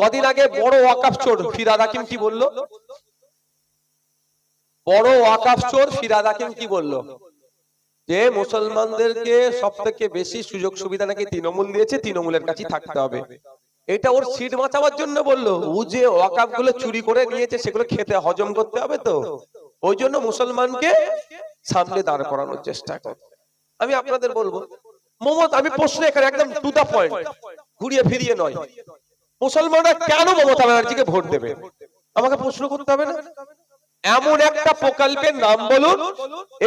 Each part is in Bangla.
কদিন আগে বড় ওয়াকাফ চোর ফিরাদ হাকিম কি বলল? বড় ওয়াকাফ চোর ফিরাদ হাকিম কি বলল? যে মুসলমানদেরকে সব থেকে বেশি সুযোগ সুবিধা নাকি তৃণমূল দিয়েছে, তৃণমূলের কাছেই থাকতে হবে। এটা ওর সিট বাঁচাবার জন্য বলল। ও যে ওয়াকাফগুলো চুরি করে নিয়েছে, সেগুলো খেতে হজম করতে হবে তো। ওই জন্য মুসলমানকে সামনে দাঁড় করানোর চেষ্টা করে। আমি আপনাদের বলব মমতা আমি প্রশ্ন এখানে একদম টু দা পয়েন্ট ঘুরিয়ে ফিরিয়ে নয়। মুসলমানরা কেন মমতা ব্যানার্জিকে ভোট দেবে? আমাকে প্রশ্ন করতে হবে না? এমন একটা প্রকল্পের নাম বলুন,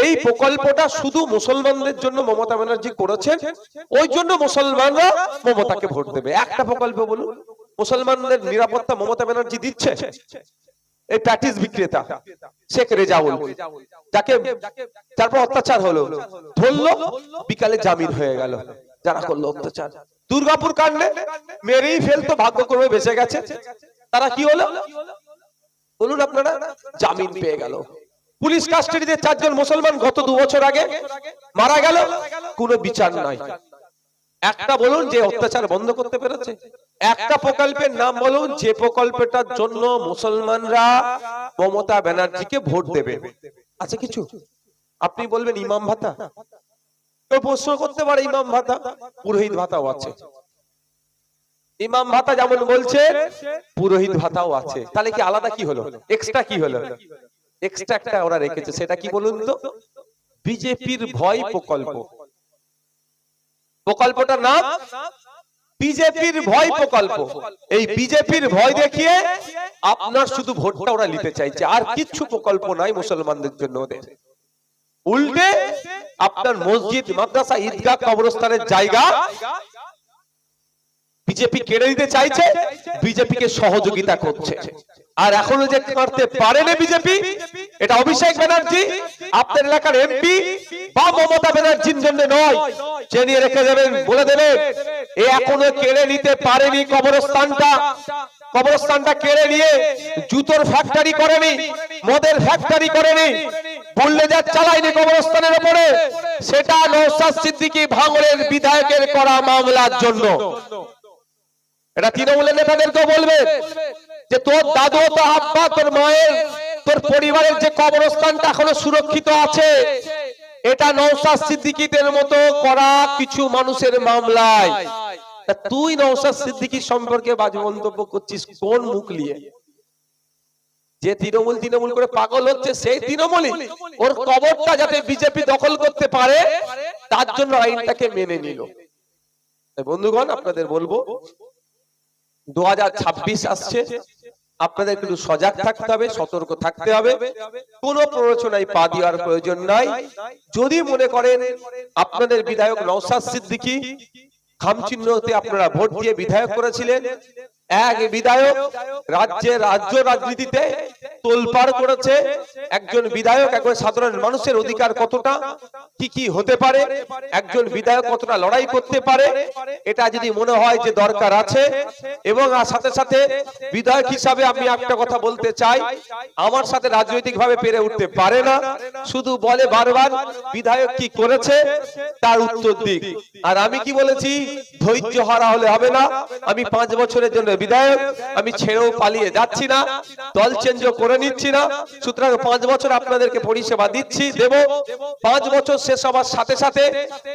এই প্রকল্পটা শুধু মুসলমানদের জন্য মমতা ব্যানার্জি করেছেন, ওই জন্য মুসলমানরা মমতাকে ভোট দেবে। একটা প্রকল্প বলুন, মুসলমানদের নিরাপত্তা মমতা ব্যানার্জি দিচ্ছে? এই প্যাটিস বিক্রেতা, শেখ রেজাউল, যাকে তারপর অত্যাচার হলো, ধরলো, বিকালে জামিন হয়ে গেল, যারা করল অত্যাচার। দুর্গাপুর কাণ্ডে মেরেই ফেলতো, ভাগ্যক্রমে বেঁচে গেছে। তারা কি হলো? বলুন আপনারা, জামিন পেয়ে গেল। পুলিশ কাস্টাডিতে চারজন মুসলমান গত দু বছর আগে মারা গেল, কোনো বিচার নাই একটা বলুন যে অত্যাচার বন্ধ করতে পেরেছে। একটা প্রকল্পের নাম বলুন, যে প্রকল্পটার জন্য মুসলমানরা মমতা ব্যানার্জিকে ভোট দেবে। আছে কিছু? আপনি বলবেন ইমাম ভাতা? কেউ প্রশ্ন করতে পারে ইমাম ভাতা, পুরোহিত ভাতাও আছে। ইমাম ভাতা যেমন বলছে, পুরোহিত ভাতাও আছে। তাহলে কি আলাদা কি হলো? এক্সট্রা কি হলো? এক্সট্রা একটা ওরা রেখেছে, সেটা কি বলুন তো? বিজেপির ভয় প্রকল্প। প্রকল্পটার নাম বিজেপির ভয় প্রকল্প। এই বিজেপির ভয় দেখিয়ে আপনার শুধু ভোটটা ওরা নিতে চাইছে। আর কিচ্ছু প্রকল্প নাই মুসলমানদের জন্য ওদের। উল্টে আপনার মসজিদ মাদ্রাসা ঈদগাহ কবরস্থানের জায়গা বিজেপি কেড়ে নিতে চাইছে বিজেপিকে সহযোগিতা করছে। আর এখনও যে করতে পারেনি বিজেপি এটা অভিষেক ব্যানার্জি আপনার এলাকার এমপি বা মমতা ব্যানার্জির জন্য নয় জেনে রেখে দেবেন বলে দেবেন এ এখনও কেড়ে নিতে পারেনি কবরস্থানটা। কবরস্থানটা কেড়ে নিয়ে জুতোর ফ্যাক্টরি করেনি মদের ফ্যাক্টরি করেনি কবরস্থানের উপরে সেটা বিধায়কের করা মামলার জন্য। এটা নেতাদেরকেও বলবে যে, তোর দাদু তো আব্বা, তোর মায়ের, তোর পরিবারের যে কবরস্থানটা এখনও সুরক্ষিত আছে, এটা নৌসাদ সিদ্দিকীদের মতো করা কিছু মানুষের মামলায়। তুই নৌসাদ সিদ্দিকীর সম্পর্কে বাজে মন্তব্য করছিস, কোন মুখ নিয়ে? যে তৃণমূল তৃণমূল করে পাগল হচ্ছে সেই তৃণমূলই ওর কবরটা যাতে বিজেপি দখল করতে পারে, তার জন্য আইনটাকে মেনে নিল। বন্ধুগণ, আপনাদের বলব দুহাজার ছাব্বিশ আসছে, আপনাদের একটু সজাগ থাকতে হবে, সতর্ক থাকতে হবে, কোন প্ররোচনায় পা দেওয়ার প্রয়োজন নাই। যদি মনে করেন আপনাদের বিধায়ক নওসাদ সিদ্দিকী, খামচিহ্নতে আপনারা ভোট দিয়ে বিধায়ক করেছিলেন এক বিধায়ক রাজ্যে রাজ্য রাজনীতিতে তোলপাড় করেছে, একজন বিধায়ক, একজন সাধারণ মানুষের অধিকার কতটা, কি কি হতে পারে, একজন বিধায়ক কতটা লড়াই করতে পারে, এটা যদি মনে হয় যে দরকার আছে, এবং আর সাথে সাথে বিধায়ক হিসাবে আমি একটা কথা বলতে চাই, আমার সাথে রাজনৈতিক ভাবে পেরে উঠতে পারে না, শুধু বলে বারবার বিধায়ক কি করেছে, তার উত্তর দিক। আর আমি কি বলেছি, ধৈর্য হারা হলে হবে না, আমি পাঁচ বছরের জন্য বিধায়ক, আমি ছেড়েও পালিয়ে যাচ্ছি না, দল চেঞ্জও করে নিচ্ছি না। সুতরাং পাঁচ বছর আপনাদেরকে পরিষেবা দিচ্ছি, দেব। পাঁচ বছর শেষ হওয়ার সাথে সাথে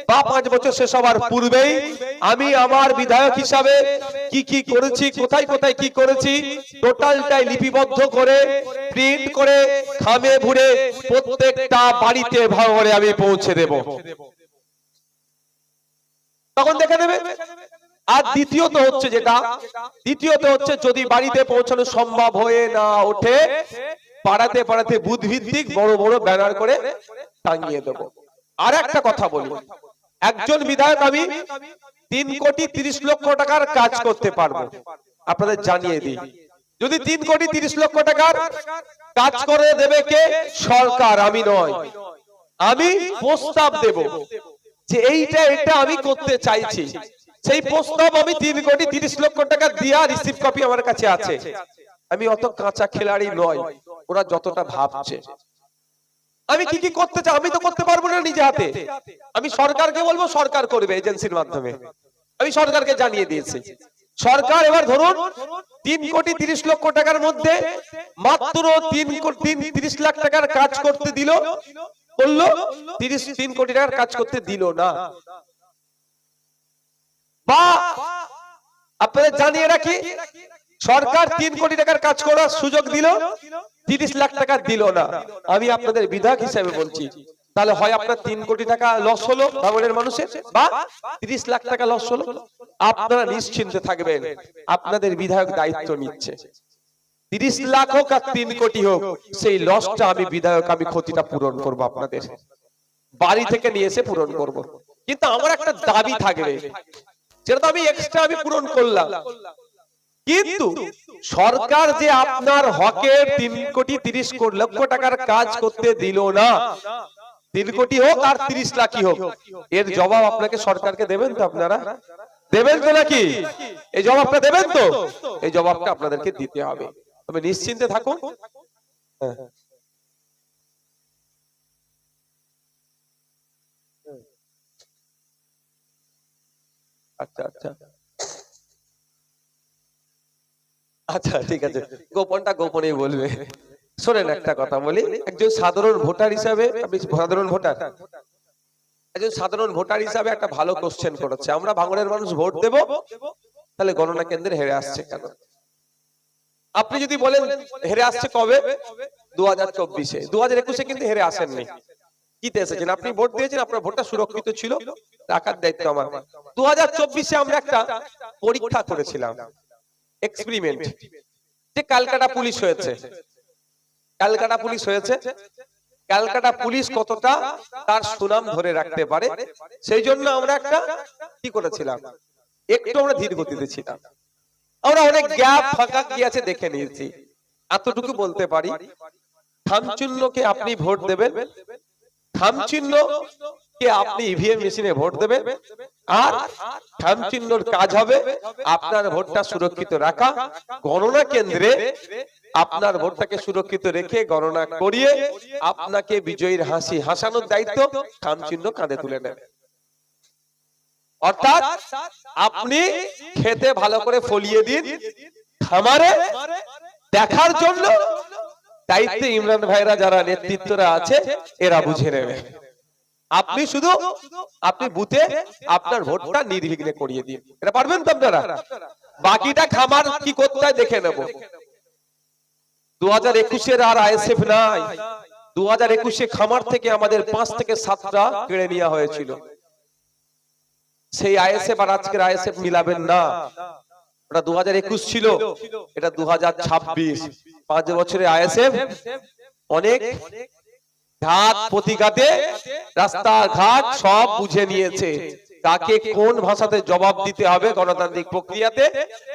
বা পাঁচ বছর শেষ হওয়ার পূর্বেই আমি আমার বিধায়ক হিসাবে কি কি করেছি, কোথায় কোথায় কি করেছি, টোটালটাই লিপিবদ্ধ করে, প্রিন্ট করে, খামে ভুড়ে প্রত্যেকটা বাড়িতে ভাঙড়ে আমি পৌঁছে দেব। তখন দেখে নেবে? আর দ্বিতীয়ত হচ্ছে যেটা, দ্বিতীয়ত হচ্ছে যদি বাড়িতে পৌঁছানো সম্ভব হয়ে না ওঠে, পাড়াতে পাড়াতে বুধ বড় বড় ব্যানার করে টাঙিয়ে দেবো। আর একটা কথা বলি, একজন বিধায়ক আমি তিন কোটি তিরিশ লক্ষ টাকার কাজ করতে পারব। আপনাদের জানিয়ে দিই, যদি তিন কোটি তিরিশ লক্ষ টাকার কাজ করে দেবে কে? সরকার, আমি নয়। আমি প্রস্তাব দেব যে এইটা, এটা আমি করতে চাইছি। সেই প্রস্তাব আমি তিন কোটি তিরিশ লক্ষ টাকা দিয়া রিসিভ কপি আমার কাছে আছে। আমি অত কাঁচা খেলাড়ি নয় ওরা যতটা ভাবছে। আমি কি কি করতে চাই? আমি তো করতে পারব না নিজে হাতে। আমি সরকারকে বলব সরকার করবে এজেন্সির মাধ্যমে। আমি সরকারকে জানিয়ে দিয়েছি। সরকার এবার ধরুন তিন কোটি তিরিশ লক্ষ টাকার মধ্যে মাত্র তিন কোটি তিন তিরিশ লাখ টাকার কাজ করতে দিল বলল তিরিশ তিন কোটি টাকার কাজ করতে দিল না। আপনাদের জানিয়ে রাখি, সরকার তিন কোটি টাকার কাজ করার সুযোগ দিল, তিরিশ লাখ টাকা দিল না। আমি আপনাদের বিধায়ক হিসেবে বলছি, তাহলে হয় আপনার তিন কোটি টাকা লস হলো ভাঙনের মানুষের, বা তিরিশ লাখ টাকা লস হলো। আপনারা নিশ্চিন্তে থাকবেন, আপনাদের বিধায়ক দায়িত্ব নিচ্ছে। তিরিশ লাখ হোক আর তিন কোটি হোক, সেই লসটা আমি বিধায়ক, আমি ক্ষতিটা পূরণ করব আপনাদের। বাড়ি থেকে নিয়ে এসে পূরণ করব। কিন্তু আমার একটা দাবি থাকবে সেটা তো আমি এক্সট্রা আমি পূরণ করলাম। কিন্তু সরকার যে আপনার হকে তিন কোটি তিরিশ লক্ষ টাকার কাজ করতে দিল না। তিন কোটি হোক আর তিরিশ লাখই হোক। এর জবাব আপনাকে সরকারকে দেবেন তো আপনারা? দেবেন তো নাকি? এই জবাবটা দেবেন তো? এই জবাবটা আপনাদেরকে দিতে হবে। তবে নিশ্চিন্তে থাকুন। হ্যাঁ। আচ্ছা আচ্ছা। আচ্ছা ঠিক আছে। গোপনটা গোপনেই বলবে। শোনেন একটা কথা বলি। একজন সাধারণ ভোটার হিসাবে আপনি সাধারণ ভোটার। একজন সাধারণ ভোটার হিসাবে একটা ভালো কোশ্চেন করেছে। আমরা ভাঙড়ের মানুষ ভোট দেব তাহলে গণনা কেন্দ্রে হেরে আসছে কেন? আপনি যদি বলেন হেরে আসছে কবে? দু হাজার চব্বিশে। দু হাজার একুশে কিন্তু হেরে আসেননি। জিতে এসেছেন। আপনি ভোট দিয়েছেন আপনার ভোটটা সুরক্ষিত ছিল। রাখার দায়িত্ব আমার দু হাজার চব্বিশে আমরা একটা পরীক্ষা করেছিলাম। এক্সপেরিমেন্ট যে ক্যালকাটা পুলিশ হয়েছে। ক্যালকাটা পুলিশ হয়েছে। ক্যালকাটা পুলিশ কতটা তার সুনাম ধরে রাখতে পারে সেই জন্য আমরা একটা কি করেছিলাম? একটু আমরা ধীর গতিতে ছিলাম। আমরা অনেক গ্যাপ ফাঁকা কি আছে দেখে নিয়েছি। এতটুকু বলতে পারি। খামচিহ্নকে আপনি ভোট দেবেন। খামচিহ্ন কে আপনি ইভিএম মেশিনে ভোট দেবেন? আর খামচিহ্নর কাজ হবে আপনার ভোটটা সুরক্ষিত রাখা গণনা কেন্দ্রে আপনার ভোটটাকে সুরক্ষিত রেখে গণনা করিয়ে আপনাকে বিজয়ীর হাসি হাসানোর দায়িত্ব খামচিহ্ন কাঁধে তুলে নেবে অর্থাৎ আপনি খেতে ভালো করে ফলিয়ে দিন খামারে দেখার জন্য দায়িত্বে ইমরান ভাইরা যারা নেতৃত্বরা আছে, এরা বুঝে নেবে। আপনি শুধু আপনি বুথে আপনার ভোটটা নির্বিঘ্নে করিয়ে দিন। এটা পারবেন তো আপনারা? বাকিটা খামার কি করতে হয় দেখে নেব? দু হাজার একুশের আর আইএসএফ নাই। দু হাজার একুশে খামার থেকে আমাদের পাঁচ থেকে সাতটা কেড়ে নেওয়া হয়েছিল। সেই আইএসএফ আর আজকের আইএসএফ মিলাবেন না। ওটা দু হাজার একুশ ছিল। এটা দু হাজার ছাব্বিশ। পাঁচ বছরে আইএসএফ। অনেক ঘাট প্রতিঘাতে রাস্তা ঘাট সব বুঝে নিয়েছে। তাকে কোন ভাষাতে জবাব দিতে হবে গণতান্ত্রিক প্রক্রিয়াতে,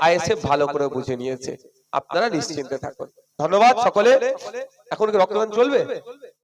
আইএসএফ ভালো করে বুঝে নিয়েছে। আপনারা নিশ্চিন্তে থাকুন। ধন্যবাদ সকলে। এখন রক্তদান চলবে?